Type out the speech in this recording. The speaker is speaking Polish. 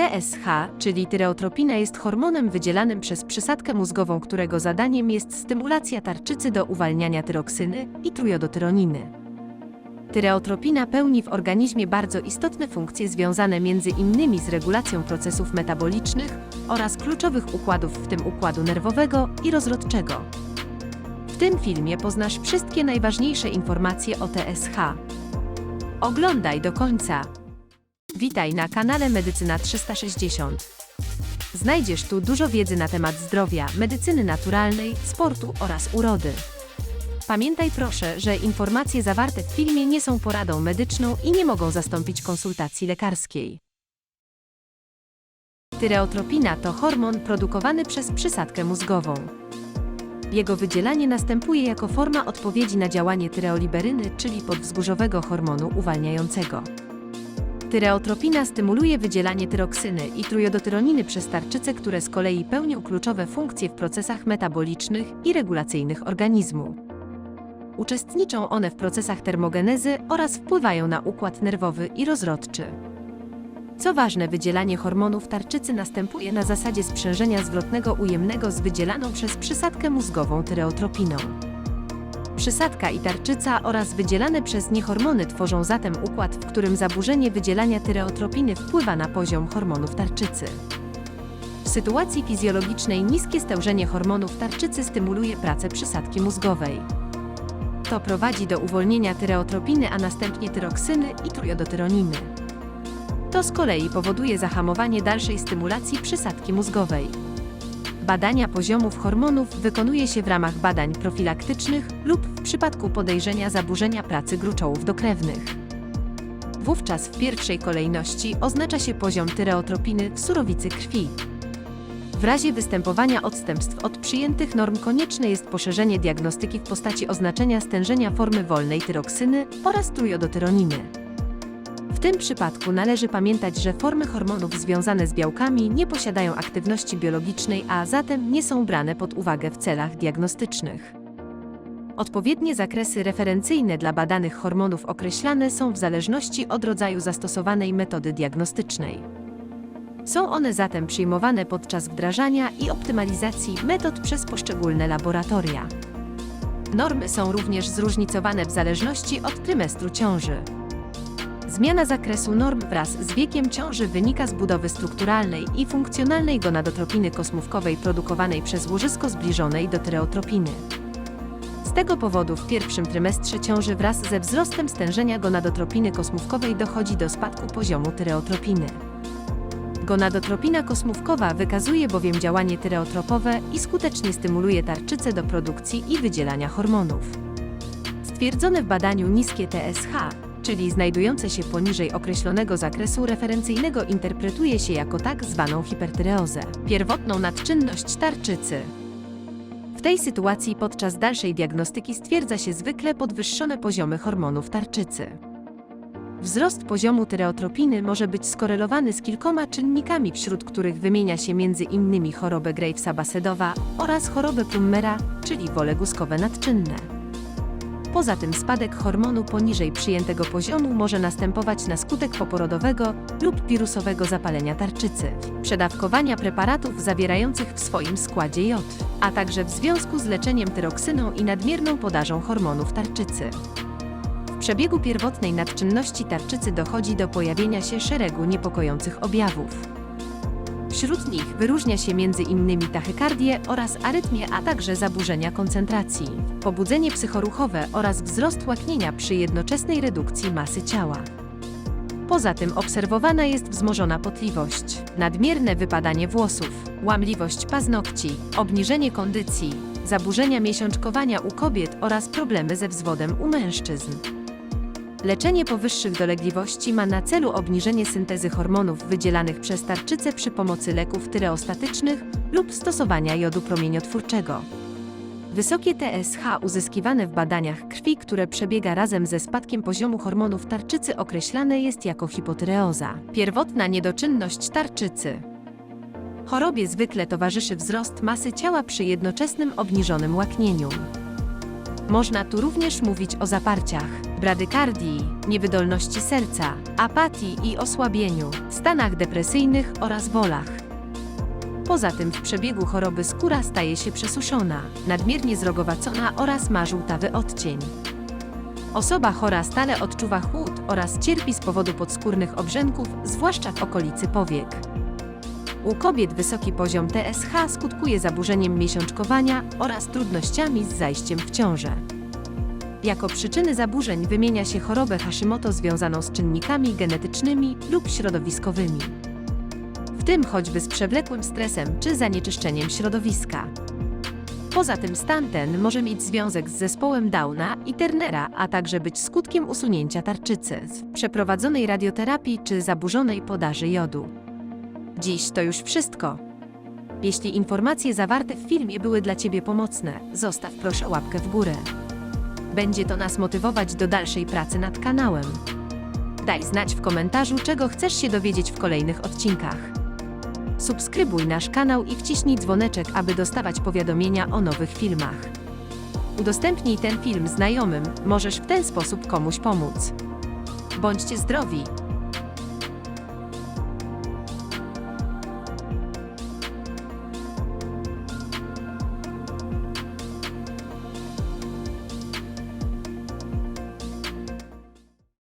TSH, czyli tyreotropina jest hormonem wydzielanym przez przysadkę mózgową, którego zadaniem jest stymulacja tarczycy do uwalniania tyroksyny i trujodotyroniny. Tyreotropina pełni w organizmie bardzo istotne funkcje związane innymi z regulacją procesów metabolicznych oraz kluczowych układów, w tym układu nerwowego i rozrodczego. W tym filmie poznasz wszystkie najważniejsze informacje o TSH. Oglądaj do końca. Witaj na kanale Medycyna 360. Znajdziesz tu dużo wiedzy na temat zdrowia, medycyny naturalnej, sportu oraz urody. Pamiętaj proszę, że informacje zawarte w filmie nie są poradą medyczną i nie mogą zastąpić konsultacji lekarskiej. Tyreotropina to hormon produkowany przez przysadkę mózgową. Jego wydzielanie następuje jako forma odpowiedzi na działanie tyreoliberyny, czyli podwzgórzowego hormonu uwalniającego. Tyreotropina stymuluje wydzielanie tyroksyny i trujodotyroniny przez tarczyce, które z kolei pełnią kluczowe funkcje w procesach metabolicznych i regulacyjnych organizmu. Uczestniczą one w procesach termogenezy oraz wpływają na układ nerwowy i rozrodczy. Co ważne, wydzielanie hormonów tarczycy następuje na zasadzie sprzężenia zwrotnego ujemnego z wydzielaną przez przysadkę mózgową tyreotropiną. Przysadka i tarczyca oraz wydzielane przez nie hormony tworzą zatem układ, w którym zaburzenie wydzielania tyreotropiny wpływa na poziom hormonów tarczycy. W sytuacji fizjologicznej niskie stężenie hormonów tarczycy stymuluje pracę przysadki mózgowej. To prowadzi do uwolnienia tyreotropiny, a następnie tyroksyny i trujodotyroniny. To z kolei powoduje zahamowanie dalszej stymulacji przysadki mózgowej. Badania poziomów hormonów wykonuje się w ramach badań profilaktycznych lub w przypadku podejrzenia zaburzenia pracy gruczołów dokrewnych. Wówczas w pierwszej kolejności oznacza się poziom tyreotropiny w surowicy krwi. W razie występowania odstępstw od przyjętych norm konieczne jest poszerzenie diagnostyki w postaci oznaczenia stężenia formy wolnej tyroksyny oraz trujodotyroniny. Tym przypadku należy pamiętać, że formy hormonów związane z białkami nie posiadają aktywności biologicznej, a zatem nie są brane pod uwagę w celach diagnostycznych. Odpowiednie zakresy referencyjne dla badanych hormonów określane są w zależności od rodzaju zastosowanej metody diagnostycznej. Są one zatem przyjmowane podczas wdrażania i optymalizacji metod przez poszczególne laboratoria. Normy są również zróżnicowane w zależności od trymestru ciąży. Zmiana zakresu norm wraz z wiekiem ciąży wynika z budowy strukturalnej i funkcjonalnej gonadotropiny kosmówkowej produkowanej przez łożysko zbliżonej do tyreotropiny. Z tego powodu w pierwszym trymestrze ciąży wraz ze wzrostem stężenia gonadotropiny kosmówkowej dochodzi do spadku poziomu tyreotropiny. Gonadotropina kosmówkowa wykazuje bowiem działanie tyreotropowe i skutecznie stymuluje tarczycę do produkcji i wydzielania hormonów. Stwierdzone w badaniu niskie TSH, czyli znajdujące się poniżej określonego zakresu referencyjnego interpretuje się jako tak zwaną hipertyreozę, pierwotną nadczynność tarczycy. W tej sytuacji podczas dalszej diagnostyki stwierdza się zwykle podwyższone poziomy hormonów tarczycy. Wzrost poziomu tyreotropiny może być skorelowany z kilkoma czynnikami, wśród których wymienia się m.in. chorobę Gravesa-Basedowa oraz chorobę Plummera, czyli wole guskowe nadczynne. Poza tym spadek hormonu poniżej przyjętego poziomu może następować na skutek poporodowego lub wirusowego zapalenia tarczycy, przedawkowania preparatów zawierających w swoim składzie jod, a także w związku z leczeniem tyroksyną i nadmierną podażą hormonów tarczycy. W przebiegu pierwotnej nadczynności tarczycy dochodzi do pojawienia się szeregu niepokojących objawów. Wśród nich wyróżnia się m.in. tachykardię oraz arytmię, a także zaburzenia koncentracji, pobudzenie psychoruchowe oraz wzrost łaknienia przy jednoczesnej redukcji masy ciała. Poza tym obserwowana jest wzmożona potliwość, nadmierne wypadanie włosów, łamliwość paznokci, obniżenie kondycji, zaburzenia miesiączkowania u kobiet oraz problemy ze wzwodem u mężczyzn. Leczenie powyższych dolegliwości ma na celu obniżenie syntezy hormonów wydzielanych przez tarczycę przy pomocy leków tyreostatycznych lub stosowania jodu promieniotwórczego. Wysokie TSH uzyskiwane w badaniach krwi, które przebiega razem ze spadkiem poziomu hormonów tarczycy określane jest jako hipotyreoza, pierwotna niedoczynność tarczycy. Chorobie zwykle towarzyszy wzrost masy ciała przy jednoczesnym obniżonym łaknieniu. Można tu również mówić o zaparciach, bradykardii, niewydolności serca, apatii i osłabieniu, stanach depresyjnych oraz bolach. Poza tym w przebiegu choroby skóra staje się przesuszona, nadmiernie zrogowacona oraz ma żółtawy odcień. Osoba chora stale odczuwa chłód oraz cierpi z powodu podskórnych obrzęków, zwłaszcza w okolicy powiek. U kobiet wysoki poziom TSH skutkuje zaburzeniem miesiączkowania oraz trudnościami z zajściem w ciążę. Jako przyczyny zaburzeń wymienia się chorobę Hashimoto związaną z czynnikami genetycznymi lub środowiskowymi. W tym choćby z przewlekłym stresem czy zanieczyszczeniem środowiska. Poza tym stan ten może mieć związek z zespołem Downa i Turnera, a także być skutkiem usunięcia tarczycy, przeprowadzonej radioterapii czy zaburzonej podaży jodu. Dziś to już wszystko. Jeśli informacje zawarte w filmie były dla Ciebie pomocne, zostaw proszę łapkę w górę. Będzie to nas motywować do dalszej pracy nad kanałem. Daj znać w komentarzu, czego chcesz się dowiedzieć w kolejnych odcinkach. Subskrybuj nasz kanał i wciśnij dzwoneczek, aby dostawać powiadomienia o nowych filmach. Udostępnij ten film znajomym, możesz w ten sposób komuś pomóc. Bądźcie zdrowi,